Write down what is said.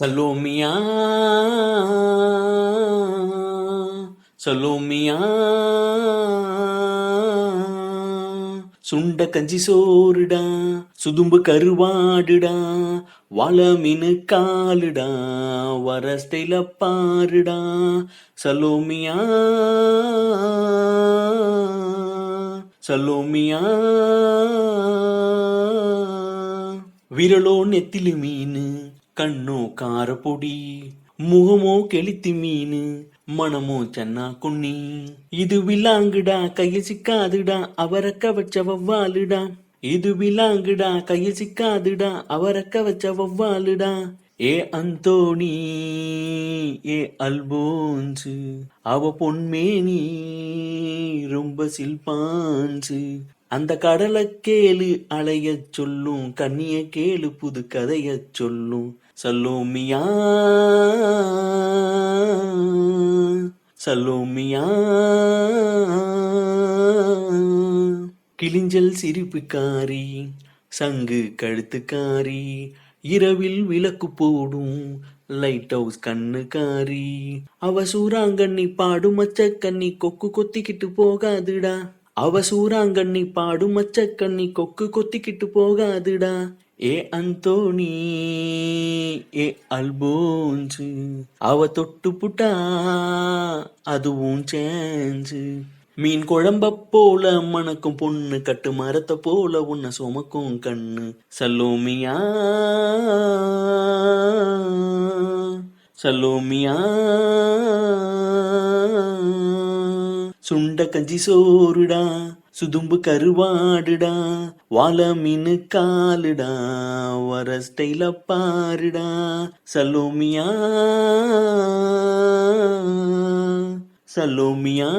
சலோமியா சலோமியா. சுண்ட கஞ்சி சோறுடா சுதும்பு கருவாடுடா வளமினு காலுடா வரஸ்தையில பாருடா. சலோமியா சலோமியா. விரலோ நெத்திலு மீன் கண்ணோ காரப்பொடி முகமோ கெளுத்தி மீனு மனமோ சென்னா குன்னி இது விலாங்குடா கைய சிக்காதுடா அவரக்க வச்ச வவ்வாலுடா இது விலாங்குடா கைய சிக்காதுடா அவரக்க வச்ச வவ்வாலுடா ஏ அந்தோணி ஏ அல்போன்சு அவ பொன்மேனி ரொம்ப சில்பான்சு அந்த கடலை கேளு அலையச் சொல்லும் கண்ணிய கேளு புது கதைய சொல்லும் சலோமியா சலோமியா கிளிஞ்சல் சிரிப்புக்காரி சங்கு கழுத்துக்காரி இரவில் விளக்கு போடும் லைட் ஹவுஸ் கண்ணுக்காரி அவ சூறாங்கண்ணி பாடும் மச்ச கண்ணி கொக்கு கொத்திக்கிட்டு போகாதுடா. அவ சூறாங்கண்ணி பாடும் மச்ச கண்ணி கொக்கு கொத்திக்கிட்டு போகாதுடா. ஏ அந்தோணி. ஏ அல்போஞ்சு அவ தொட்டு புட்டா அதுவும் சேஞ்சு. மீன் குழம்ப போல மணக்கும் பொண்ணு கட்டு மரத்தை போல உன்னை சுமக்கும் கண்ணு. சல்லோமியா சல்லோமியா. சுண்ட கஞ்சி சோறுடா சுதும்பு கருவாடுடா வாழை மீனு காலுடா வர ஸ்டைல பாருடா சலோமியா. சலோமியா.